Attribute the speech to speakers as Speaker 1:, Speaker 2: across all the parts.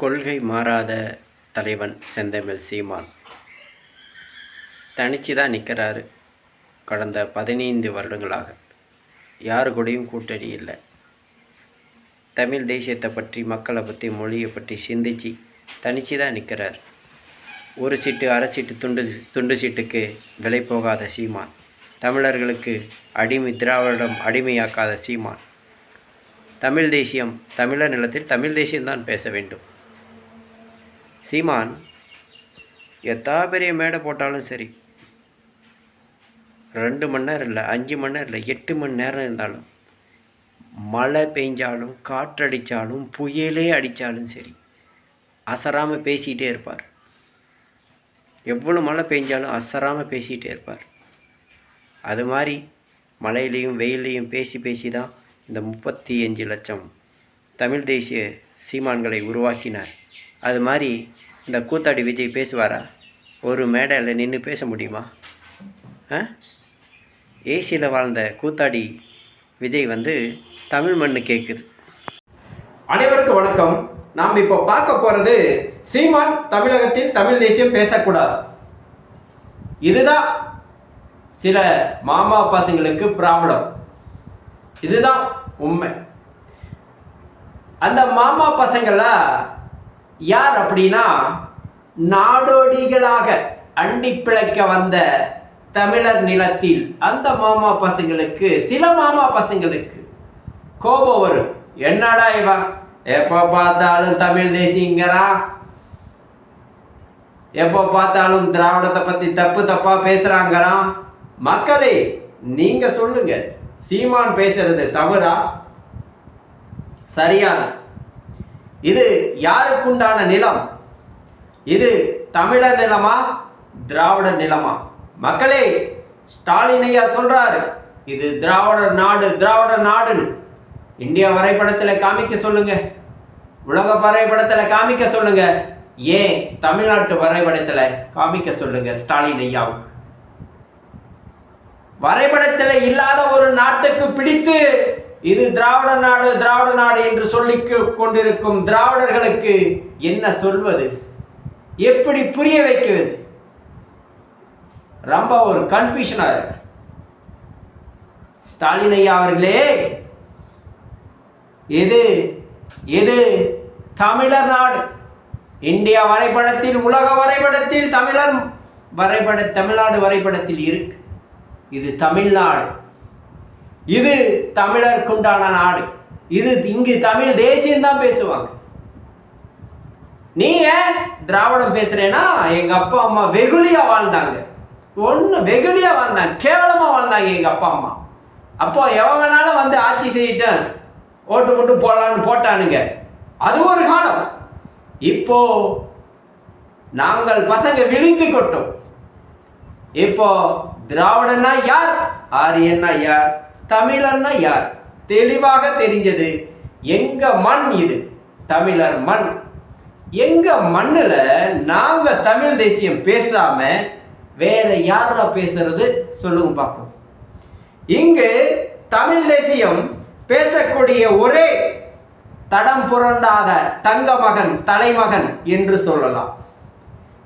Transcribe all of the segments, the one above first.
Speaker 1: கொள்கை மாறாத தலைவன் செந்தமிழ் சீமான். தனிச்சு தான் நிற்கிறாரு கடந்த பதினைந்து வருடங்களாக. யாரு கூடயும் கூட்டணி இல்லை. தமிழ் தேசியத்தை பற்றி மக்களை பற்றி மொழியை பற்றி சிந்திச்சு தனிச்சு தான் நிற்கிறார். ஒரு சீட்டு அரை சீட்டு துண்டு துண்டு சீட்டுக்கு விலை போகாத சீமான். தமிழர்களுக்கு அடிமை திராவிடம் அடிமையாக்காத சீமான். தமிழ் தேசியம் தமிழர் நிலத்தில் தமிழ் தேசியம்தான் பேச வேண்டும். சீமான் எத்தா பெரிய மேடை போட்டாலும் சரி ரெண்டு மணி நேரம் இல்லை அஞ்சு மணி நேரம் இல்லை எட்டு மணி நேரம் இருந்தாலும் மழை பெஞ்சாலும் காற்றடித்தாலும் புயலே அடித்தாலும் சரி அசராமல் பேசிகிட்டே இருப்பார். எவ்வளோ மழை பெஞ்சாலும் அசராமல் பேசிகிட்டே இருப்பார். அது மாதிரி மழையிலையும் வெயிலையும் பேசி பேசி தான் இந்த முப்பத்தி அஞ்சு லட்சம் தமிழ் தேசிய சீமான்களை உருவாக்கினார். அது மாதிரி இந்த கூத்தாடி விஜய் பேசுவாரா? ஒரு மேடையில் நின்று பேச முடியுமா? ஆ? ஏசியில் வாழ்ந்த கூத்தாடி விஜய் வந்து தமிழ் மண்ணு கேட்குது
Speaker 2: அனைவருக்கும் வணக்கம். நாம் இப்போ பார்க்க போகிறது சீமான் தமிழகத்தில் தமிழ் தேசியம் பேசக்கூடாது. இதுதான் சில மாமா பசங்களுக்கு ப்ராப்ளம். இதுதான் உண்மை. அந்த மாமா பசங்கள யார் அப்படின்னா நாடோடிகளாக அண்டி பிழைக்க வந்த தமிழர் நிலத்தில் அந்த மாமா பசங்களுக்கு சில மாமா பசங்களுக்கு கோபம் வரும். என்னடா இவன் எப்போ பார்த்தாலும் தமிழ் தேசிங்கிறா எப்போ பார்த்தாலும் திராவிடத்தை பத்தி தப்பு தப்பா பேசுறாங்கிறான் மக்களே நீங்க சொல்லுங்க. சீமான் பேசுறது தவறா? சரியான இது யாருக்குண்டான நிலம்? இது தமிழர் நிலமா திராவிட நிலமா? மக்களே ஸ்டாலின் ஐயா சொல்றாரு இது திராவிட நாடு திராவிட நாடுன்னு. இந்தியா வரைபடத்தில் காமிக்க சொல்லுங்க. உலக வரைபடத்தில் காமிக்க சொல்லுங்க. ஏன் தமிழ்நாட்டு வரைபடத்தில் காமிக்க சொல்லுங்க ஸ்டாலின் ஐயாவுக்கு? வரைபடத்தில் இல்லாத ஒரு நாட்டுக்கு பிடித்து இது திராவிட நாடு திராவிட நாடு என்று சொல்லி கொண்டிருக்கும் திராவிடர்களுக்கு என்ன சொல்வது? எப்படி புரிய வைக்கிறது? ரொம்ப ஒரு கன்ஃபியூஷனா இருக்கு. ஸ்டாலின் ஐயா அவர்களே எது எது தமிழர் நாடு? இந்தியா வரைபடத்தில் உலக வரைபடத்தில் தமிழர் வரைபட தமிழ்நாடு வரைபடத்தில் இருக்கு. இது தமிழ்நாடு. இது தமிழருக்குண்டான நாடு. இது இங்கு தமிழ் தேசியம் தான் பேசுவாங்க. நீ ஏன் திராவிடம் பேசுறேன்னா எங்க அப்பா அம்மா வெகுளியா வாழ்ந்தாங்க. ஒன்று வெகுளியா வாழ்ந்தாங்க கேவலமா வாழ்ந்தாங்க எங்க அப்பா அம்மா. அப்போ எவன் வேணாலும் வந்து ஆட்சி செய்யிட்டேன் ஓட்டு போட்டு போடலான்னு போட்டானுங்க. அது ஒரு காலம். இப்போ நாங்கள் பசங்க விழுந்து கொட்டோம். இப்போ திராவிடன்னா யார்? ஆரியன்னா யார்? தமிழன்னா யார்? தெளிவாக தெரிஞ்சது. எங்க மண் இது? தமிழர் மண். எங்க மண்ணில் நாங்க தமிழ் தேசியம் பேசாம வேற யாரா பேசுறது? சொல்லுங்க பார்ப்போம். இங்கு தமிழ் தேசியம் பேசக்கூடிய ஒரே தடம் புரண்டாத தங்க மகன் தலைமகன் என்று சொல்லலாம்.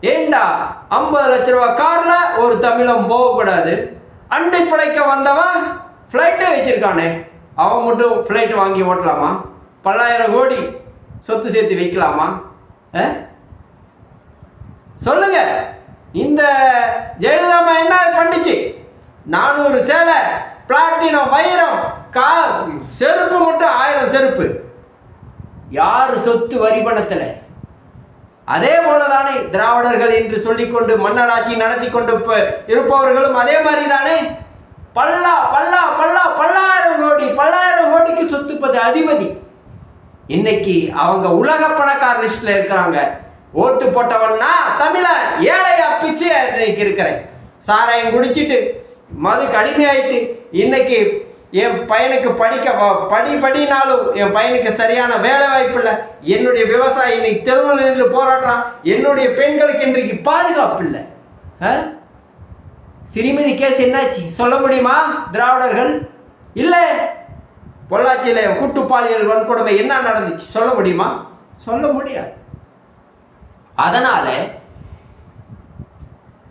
Speaker 2: ஏண்டா ஐம்பது லட்ச ரூபா கார்ல ஒரு தமிழம் போகக்கூடாது? அண்டை பிழைக்க வந்தவன் ஃப்ளைட்டே வச்சுருக்கானே. அவன் மட்டும் ஃப்ளைட் வாங்கி ஓட்டலாமா? பல்லாயிரம் கோடி சொத்து சேர்த்து வைக்கலாமா? சொல்லுங்க. இந்த ஜெயலலிதா என்ன பண்ணிச்சு? நானூறு சேலை பிளாட்டினம் வைரம் கார் செருப்பு மட்டும் ஆயிரம் செருப்பு. யார் சொத்து வரி பணத்தில்? அதே போலதானே திராவிடர்கள் என்று சொல்லிக்கொண்டு மன்னராட்சி நடத்தி கொண்டு இருப்பவர்களும் அதே மாதிரி தானே பல்லா பல்லா பல்லா பல்லாயிரம் கோடி பல்லாயிரம் கோடிக்கு சொத்துப்பது அதிபதி இன்னைக்கு அவங்க உலக பணக்கார லிஸ்ட்ல இருக்கிறாங்க. ஓட்டு போட்டவன்னா தமிழ ஏழை பிச்சு இன்னைக்கு இருக்கிறேன். சாராயம் குடிச்சிட்டு மது கடுமையாயிட்டு இன்னைக்கு என் பையனுக்கு படிக்க வ- படி படினாலும் என் பையனுக்கு சரியான வேலை வாய்ப்பு இல்லை. என்னுடைய விவசாயி இன்னைக்கு தெருவில் நின்று போராடுறான். என்னுடைய பெண்களுக்கு இன்றைக்கு பாதுகாப்பு இல்லை. ஆ? சிறுமிதி கேஸ் என்னாச்சு? சொல்ல முடியுமா? திராவிடர்கள்? இல்லை. பொள்ளாச்சியில் கூட்டு பாலியல் வன்கொடுமை என்ன நடந்துச்சு? சொல்ல முடியுமா? சொல்ல முடியாது. அதனால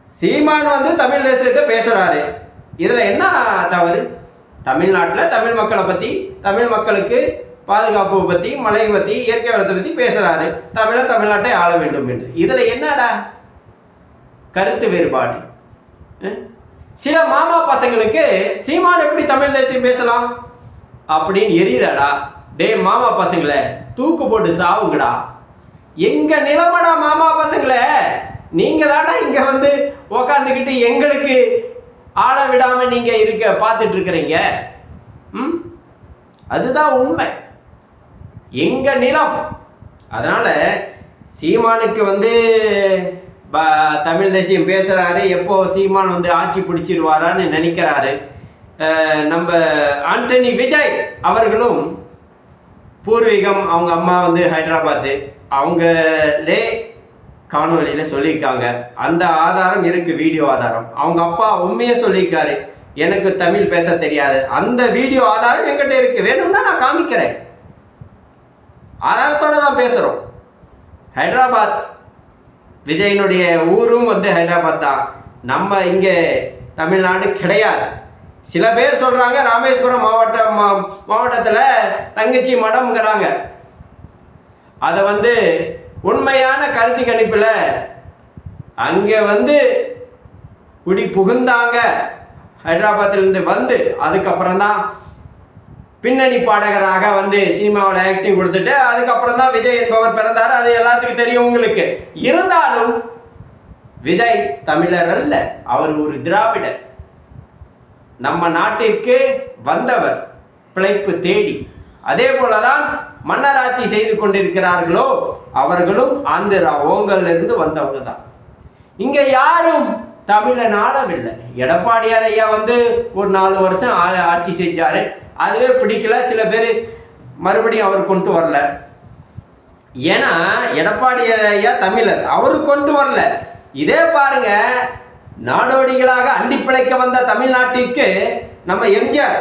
Speaker 2: சீமான் வந்து தமிழ் தேசியத்தை பேசுறாரு. இதுல என்ன தவறு? தமிழ்நாட்டில் தமிழ் மக்களை பத்தி தமிழ் மக்களுக்கு பாதுகாப்பு பத்தி மழை பத்தி இயற்கை வளத்தை பத்தி பேசுறாரு. தமிழன் தமிழ்நாட்டை ஆள வேண்டும் என்று. இதுல என்னடா? கருத்து வேறுபாடு? சில மாமா பசங்களுக்கு சீமான் எப்படி தமிழ் தேசியம் பேசலாம்? அப்படின்னு எரியுதாடா? டே மாமா பசங்களே தூக்கு போட்டு சாவுங்கடா. எங்க நிலமடா மாமா பசங்களே? நீங்க தாடா இங்க வந்து உக்காந்துக்கிட்டு எங்களுக்கு ஆள விடாம நீங்க இருக்க பார்த்துட்டு இருக்கிறீங்க ம்? அதுதான் உண்மை. எங்க நிலம்? அதனால சீமானுக்கு வந்து தமிழ் தேசியம் பேசுகிறாரு எப்போ சீமான் வந்து ஆட்சி பிடிச்சிருவாரான்னு நினைக்கிறாரு. நம்ம ஆண்டனி விஜய் அவர்களும் பூர்வீகம் அவங்க அம்மா வந்து ஹைதராபாத்து. அவங்களே காணொலியில் சொல்லியிருக்காங்க. அந்த ஆதாரம் இருக்குது வீடியோ ஆதாரம். அவங்க அப்பா உண்மையே சொல்லியிருக்காரு. எனக்கு தமிழ் பேச தெரியாது. அந்த வீடியோ ஆதாரம் என்கிட்ட இருக்கு. வேணும்னா நான் காமிக்கிறேன். ஆதாரத்தோட தான் பேசுகிறோம் ஹைதராபாத் விஜயனுடைய ஊரும் வந்து ஹைதராபாத் தான். நம்ம இங்கே தமிழ்நாடு கிடையாது. சில பேர் சொல்கிறாங்க ராமேஸ்வரம் மாவட்டம் மா- மாவட்டத்தில் தங்கச்சி மடம்ங்கிறாங்க. அதை வந்து உண்மையான கருத்து கணிப்பில் அங்கே வந்து குடி புகுந்தாங்க. ஹைதராபாத்திலேருந்து வந்து அதுக்கப்புறம் தான் பின்னணி பாடகராக வந்து சினிமாவில் ஆக்டிங் கொடுத்துட்டு அதுக்கப்புறம் தான் விஜய் என்பவர் பிறந்தார். அது எல்லாத்துக்கும் தெரியும் உங்களுக்கு. இருந்தாலும் விஜய் தமிழர் அல்ல. அவர் ஒரு திராவிடர். நம்ம நாட்டிற்கு வந்தவர் பிழைப்பு தேடி. அதே போலதான் மன்னராட்சி செய்து கொண்டிருக்கிறார்களோ அவர்களும் ஆந்திரா ஓங்கல்ல இருந்து வந்தவங்க தான் இங்க யாரும் தமிழன் ஆளவில்லை. எடப்பாடியார் ஐயா வந்து ஒரு நாலு வருஷம் ஆ- ஆட்சி செஞ்சாரு. அதுவே பிடிக்கல. சில பேர் மறுபடியும் அவர் கொண்டு வரல. ஏன்னா எடப்பாடி ஐயா தமிழர் அவரு கொண்டு வரல. இதே பாருங்க நாடோடிகளாக அண்டி பிழைக்க வந்த தமிழ்நாட்டிற்கு நம்ம எம்ஜிஆர்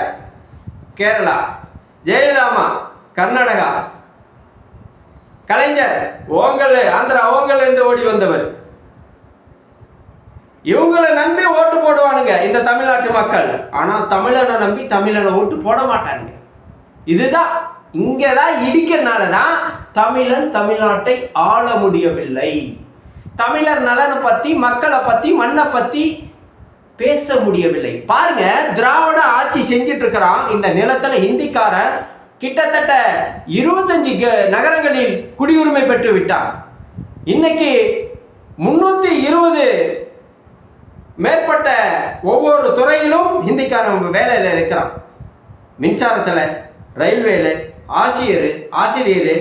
Speaker 2: கேரளா ஜெயலலிதாமா கர்நாடகா கலைஞர் ஓங்கல் ஆந்திரா ஓங்கல் என்று ஓடி வந்தவர். இவங்களை நம்பி ஓட்டு போடுவானுங்க இந்த தமிழ்நாட்டு மக்கள். ஆனால் தமிழனை நம்பி தமிழனை ஓட்டு போட மாட்டானுங்க. இதுதான் இங்கே தான் இடிக்கிறனால தான் தமிழன் தமிழ்நாட்டை ஆள முடியவில்லை. தமிழர் நலனை பத்தி மக்களை பத்தி மண்ணை பத்தி பேச முடியவில்லை. பாருங்க திராவிட ஆட்சி செஞ்சிட்டு இருக்கிறான் இந்த நிலத்துல ஹிந்திக்காரன். கிட்டத்தட்ட இருபத்தஞ்சு க- நகரங்களில் குடியுரிமை பெற்று விட்டான். இன்னைக்கு முன்னூத்தி இருபது மேற்பட்ட ஒவ்வொரு துறையிலும் ஹிந்திக்காரன் வேலையில் இருக்கிறான். மின்சாரத்தில் ரயில்வேல ஆசிரியர் ஆசிரியர்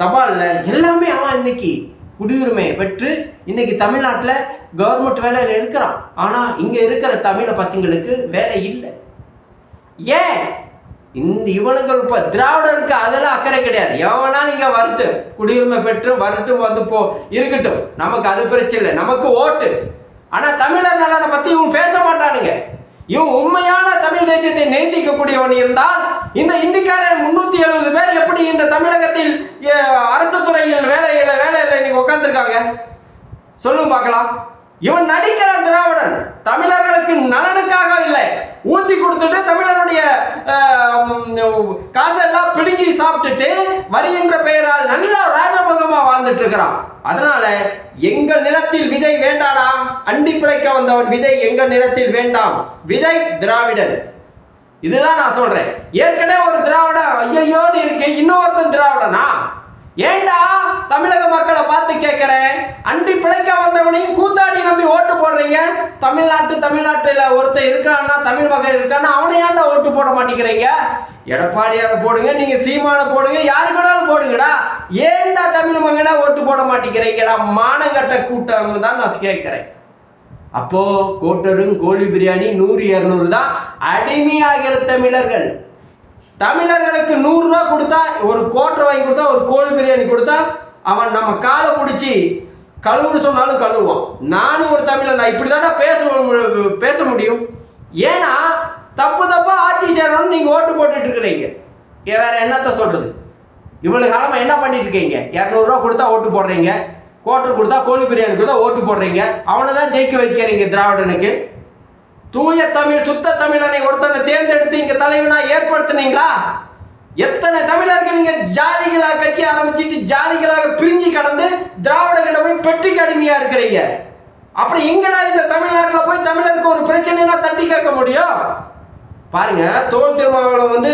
Speaker 2: தபாலில் எல்லாமே அவன் இன்னைக்கு குடியுரிமை பெற்று இன்னைக்கு தமிழ்நாட்டில் கவர்மெண்ட் வேலையில் இருக்கிறான். ஆனால் இங்கே இருக்கிற தமிழ பசங்களுக்கு வேலை இல்லை. ஏன்? இந்த இவனுங்கள் இப்போ திராவிடருக்கு அதெல்லாம் அக்கறை கிடையாது. எவனா இங்கே வரட்டும் குடியுரிமை பெற்று வரட்டும் வந்து போ இருக்கட்டும். நமக்கு அது பிரச்சனை இல்லை. நமக்கு ஓட்டு. ஆனால் தமிழர் நலனை பற்றி இவன் பேச மாட்டானுங்க. இவன் உண்மையான தமிழ் தேசியத்தை நேசிக்கக்கூடியவன் இருந்தால் இந்த இந்திக்காரன் முன்னூத்தி எழுபது பேர் எப்படி இந்த தமிழகத்தில் அரசு துறையில் வேலையில வேலையில இன்னைக்கு உட்காந்துருக்காங்க சொல்லுங்க பார்க்கலாம். இவன் நடிக்கிறான் திராவிடன். தமிழர்களுக்கு நலனுக்காக இல்லை. ஊத்தி கொடுத்துட்டு தமிழருடைய காசெல்லாம் பிடுங்கி சாப்பிட்டுட்டு வரி என்ற பெயரால் நல்ல ராஜமுகமா வாழ்ந்துட்டு இருக்கிறான் அதனால எங்கள் நிலத்தில் விஜய் வேண்டாடா. அண்டி பிழைக்க வந்தவன் விஜய் எங்கள் நிலத்தில் வேண்டாம். விஜய் திராவிடன். இதுதான் நான் சொல்றேன். ஏற்கனவே ஒரு திராவிடன் ஐயோன்னு இருக்கு இன்னொருத்தன் திராவிடனா? ஏண்டா தமிழக மக்களை பார்த்து கேட்கிறேன் அண்டி பிழைக்க வந்தவனையும் கூத்தாடி நம்பி ஓட்டு போடுறீங்க? தமிழ்நாட்டு தமிழ்நாட்டில் ஒருத்தன் இருக்கான்னா தமிழ் மகன் இருக்கான்னா அவனை ஏன்டா ஓட்டு போட மாட்டேங்கிறீங்க? எடப்பாடியாரை போடுங்க நீங்கள் சீமான போடுங்க யாருக்கு வேணாலும் போடுங்கடா. ஏன்டா தமிழ் மகனா ஓட்டு போட மாட்டேங்கிறீங்கடா? மானங்கட்ட கூட்டம் தான் நான் கேட்கிறேன் அப்போ கோட்டரும் கோழி பிரியாணி நூறு இரநூறு தான் அடிமையாகிற தமிழர்கள். தமிழர்களுக்கு நூறுரூவா கொடுத்தா ஒரு கோட்டரை வாங்கி கொடுத்தா ஒரு கோழி பிரியாணி கொடுத்தா அவன் நம்ம காலை பிடிச்சி கழுவுன்னு சொன்னாலும் கழுவுவான். நானும் ஒரு தமிழன் நான் இப்படி தானே பேச பேச முடியும். ஏன்னா தப்பு தப்பா ஆட்சி செய்யணும்னு நீங்கள் ஓட்டு போட்டுட்டு இருக்கிறீங்க. வேற என்னத்த சொல்றது? இவ்வளவு காலமா என்ன பண்ணிட்டு இருக்கீங்க? இரநூறுவா கொடுத்தா ஓட்டு போடுறீங்க. கோட்டர் கொடுத்தா கோழி பிரியாணி கொடுத்தா ஓட்டு போடுறீங்க. அவனை தான் ஜெயிக்க வைக்கிறீங்க திராவிடனுக்கு. தூய தமிழ் சுத்த தமிழனை ஒருத்தனை தேர்ந்தெடுத்து இங்க தலைவனா ஏற்படுத்துனீங்களா? எத்தனை தமிழர்கள் நீங்க ஜாதிகளாக கட்சி ஆரம்பிச்சிட்டு ஜாதிகளாக பிரிஞ்சு கடந்து திராவிடங்களை போய் பெட்டிக்கு அடிமையா இருக்கிறீங்க? அப்படி எங்கடா இந்த தமிழ்நாட்டில் போய் தமிழருக்கு ஒரு பிரச்சனைனா தட்டி கேட்க முடியும்? பாருங்க தோல் திருமாவளவன் வந்து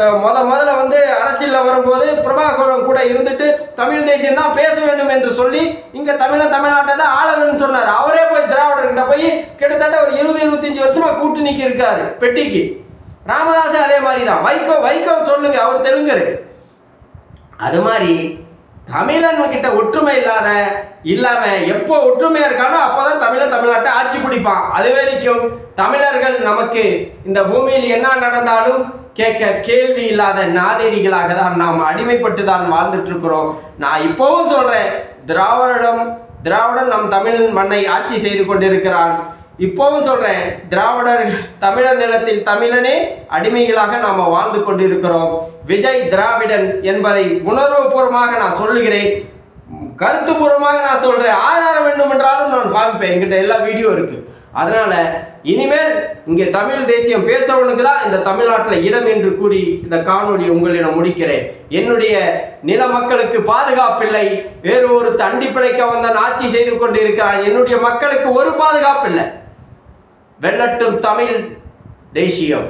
Speaker 2: அஹ், முத முதல்ல வந்து அரசியலில் வரும்போது பிரபாகரன் கூட இருந்துட்டு தமிழ் தேசியம் தான் பேச வேண்டும் என்று சொல்லி இங்க தமிழ தமிழ்நாட்டை தான் ஆள வேணும்னு சொன்னார் அவரே போய் திராவிடர்கிட்ட போய் கிட்டத்தட்ட ஒரு இருபது இருபத்தஞ்சு வருஷமா கூட்டணிக்கு இருக்காரு பெட்டிக்கு. ராமதாசன் அதே மாதிரி தான் வைகோ வைகோ சொல்லுங்க அவர் தெலுங்கரு. அது மாதிரி தமிழன் கிட்ட ஒற்றுமை இல்லாத இல்லாம எப்போ ஒற்றுமையா இருக்கானோ அப்போதான் தமிழன் தமிழ்நாட்டை ஆட்சி பிடிப்பான். அது வரைக்கும் தமிழர்கள் நமக்கு இந்த பூமியில் என்ன நடந்தாலும் கேட்க கேள்வி இல்லாத நாதேரிகளாக தான் நாம் அடிமைப்பட்டு தான் வாழ்ந்துட்டு இருக்கிறோம் நான் இப்போவும் சொல்றேன் திராவிடம் திராவிடன் நம் தமிழ் மண்ணை ஆட்சி செய்து கொண்டிருக்கிறான். இப்போவும் சொல்றேன் திராவிடர் தமிழர் நிலத்தில் தமிழனே அடிமைகளாக நாம வாழ்ந்து கொண்டிருக்கிறோம். விஜய் திராவிடன் என்பதை உணர்வுபூர்வமாக நான் சொல்லுகிறேன். கருத்துப்பூர்வமாக நான் சொல்றேன். ஆதாரம் வேண்டும் என்றாலும் நான் காமிப்பேன் என்கிட்ட எல்லா வீடியோ இருக்கு. அதனால இனிமேல் இங்கே தமிழ் தேசியம் பேசுறவனுக்கு தான் இந்த தமிழ்நாட்டில் இடம் என்று கூறி இந்த காணொளி உங்களிடம் முடிக்கிறேன். என்னுடைய நில மக்களுக்கு பாதுகாப்பில்லை. வேறு ஒரு தண்டி பிழைக்க வந்தான் ஆட்சி செய்து கொண்டிருக்கிறான். என்னுடைய மக்களுக்கு ஒரு பாதுகாப்பில்லை. வெள்ளட்டும் தமிழ் தேசியம்.